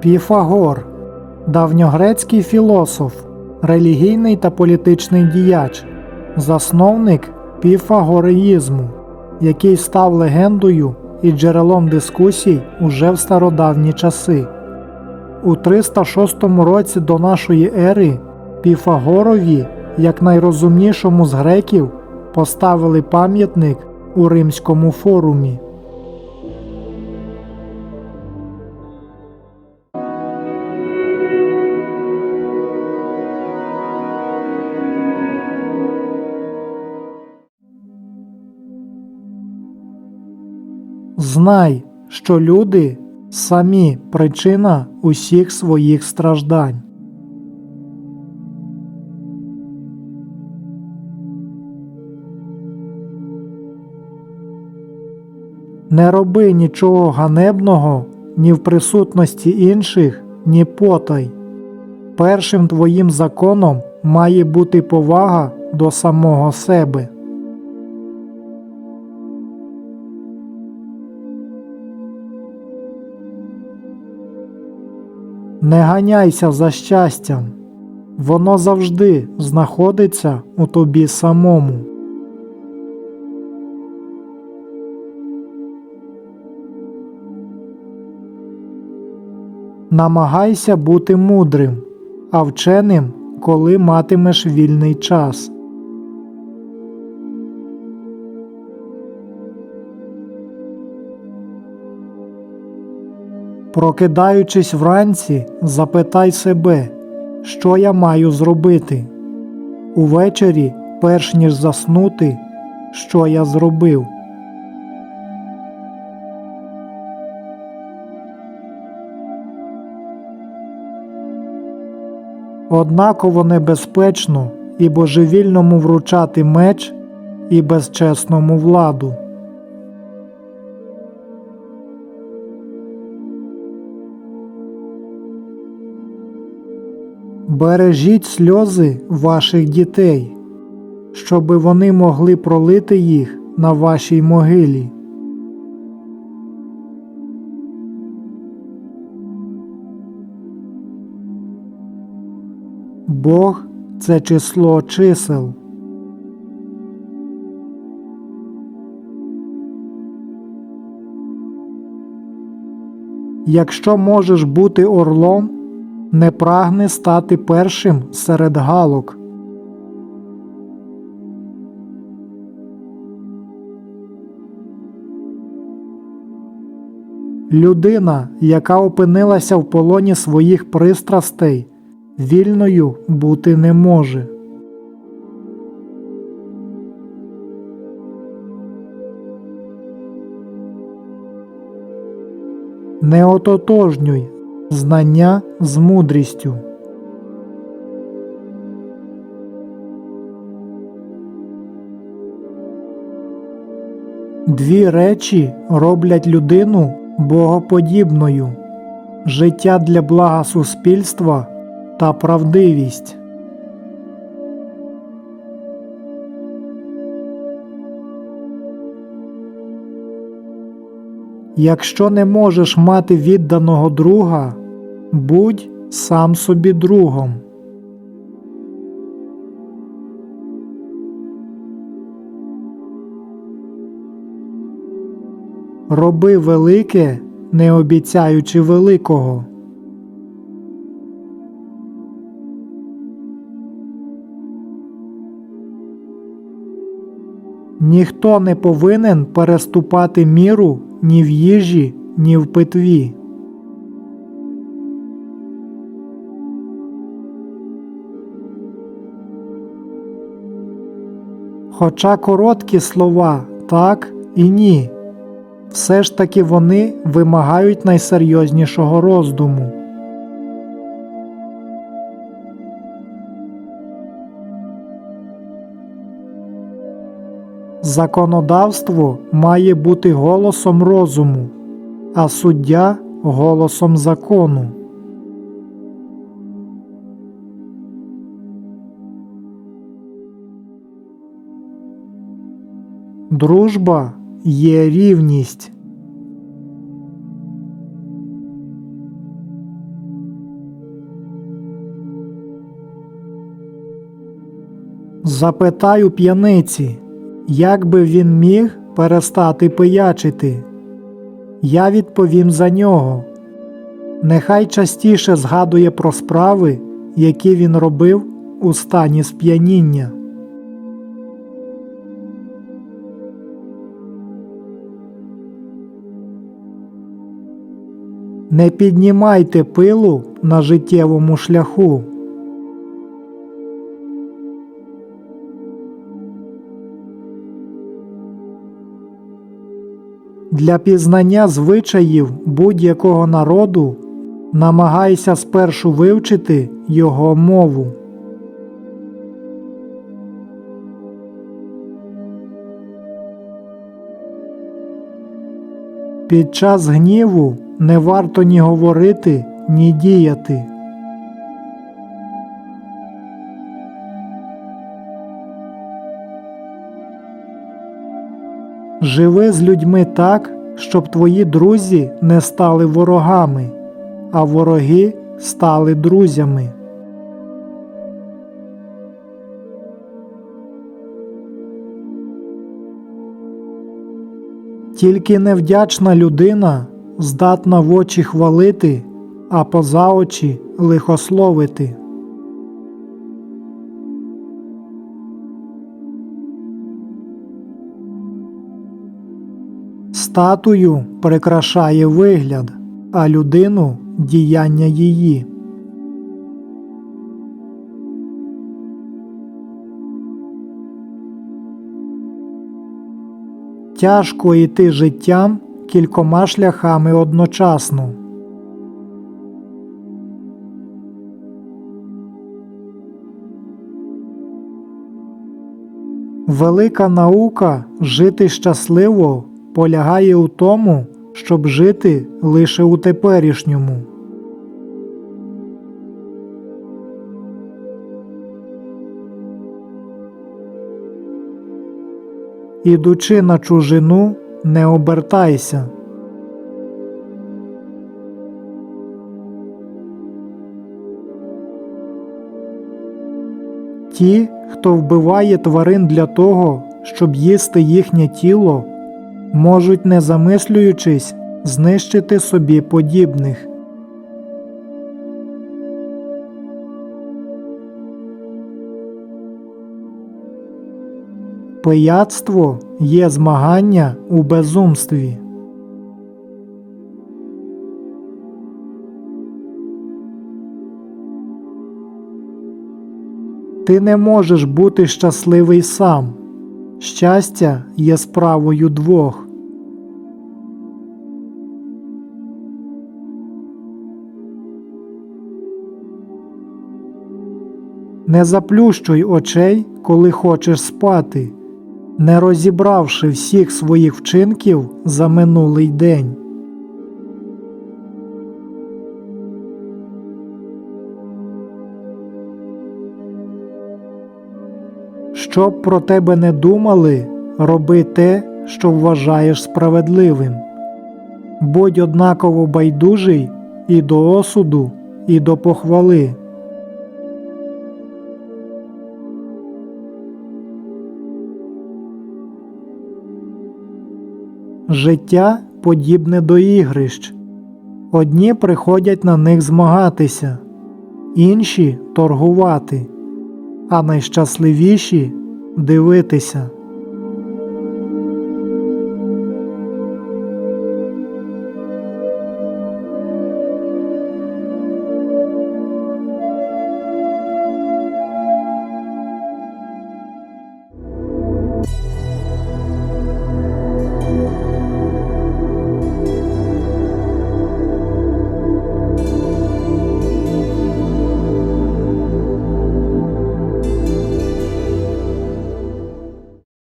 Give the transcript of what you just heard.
Піфагор давньогрецький філософ, релігійний та політичний діяч, засновник піфагореїзму, який став легендою і джерелом дискусій уже в стародавні часи. У 306 році до нашої ери Піфагорові, як найрозумнішому з греків, поставили пам'ятник у Римському форумі. Знай, що люди самі причина усіх своїх страждань. Не роби нічого ганебного ні в присутності інших, ні потай. Першим твоїм законом має бути повага до самого себе. Не ганяйся за щастям, воно завжди знаходиться у тобі самому. Намагайся бути мудрим, а вченим, коли матимеш вільний час. Прокидаючись вранці, запитай себе, що я маю зробити. Увечері, перш ніж заснути, що я зробив. Однаково небезпечно і божевільному вручати меч, і безчесному владу. Бережіть сльози ваших дітей, щоби вони могли пролити їх на вашій могилі. Бог це число чисел. Якщо можеш бути орлом, не прагни стати першим серед галок. Людина, яка опинилася в полоні своїх пристрастей, вільною бути не може. Не ототожнюй знання з мудрістю. Дві речі роблять людину богоподібною життя для блага суспільства та правдивість. Якщо не можеш мати відданого друга, будь сам собі другом. Роби велике, не обіцяючи великого. Ніхто не повинен переступати міру ні в їжі, ні в питві. Хоча короткі слова так і ні, все ж таки вони вимагають найсерйознішого роздуму. Законодавство має бути голосом розуму, а суддя голосом закону. Дружба є рівність. Запитаю п'яниці як би він міг перестати пиячити. Я відповім за нього. Нехай частіше згадує про справи, які він робив у стані сп'яніння. Не піднімайте пилу на життєвому шляху. Для пізнання звичаїв будь-якого народу намагайся спершу вивчити його мову. Під час гніву не варто ні говорити, ні діяти. Живи з людьми так, щоб твої друзі не стали ворогами, а вороги стали друзями. Тільки невдячна людина здатна в очі хвалити, а поза очі лихословити. Статую прикрашає вигляд, а людину діяння її. Тяжко йти життям кількома шляхами одночасно. Велика наука жити щасливо полягає у тому, щоб жити лише у теперішньому. Ідучи на чужину, не обертайся. Ті, хто вбиває тварин для того, щоб їсти їхнє тіло, можуть, не замислюючись, знищити собі подібних. Пияцтво є змагання у безумстві. Ти не можеш бути щасливий сам. Щастя є справою двох. Не заплющуй очей, коли хочеш спати, не розібравши всіх своїх вчинків за минулий день. Щоб про тебе не думали, роби те, що вважаєш справедливим. Будь однаково байдужий і до осуду, і до похвали. Життя подібне до ігрищ. Одні приходять на них змагатися, інші торгувати, а найщасливіші дивитися.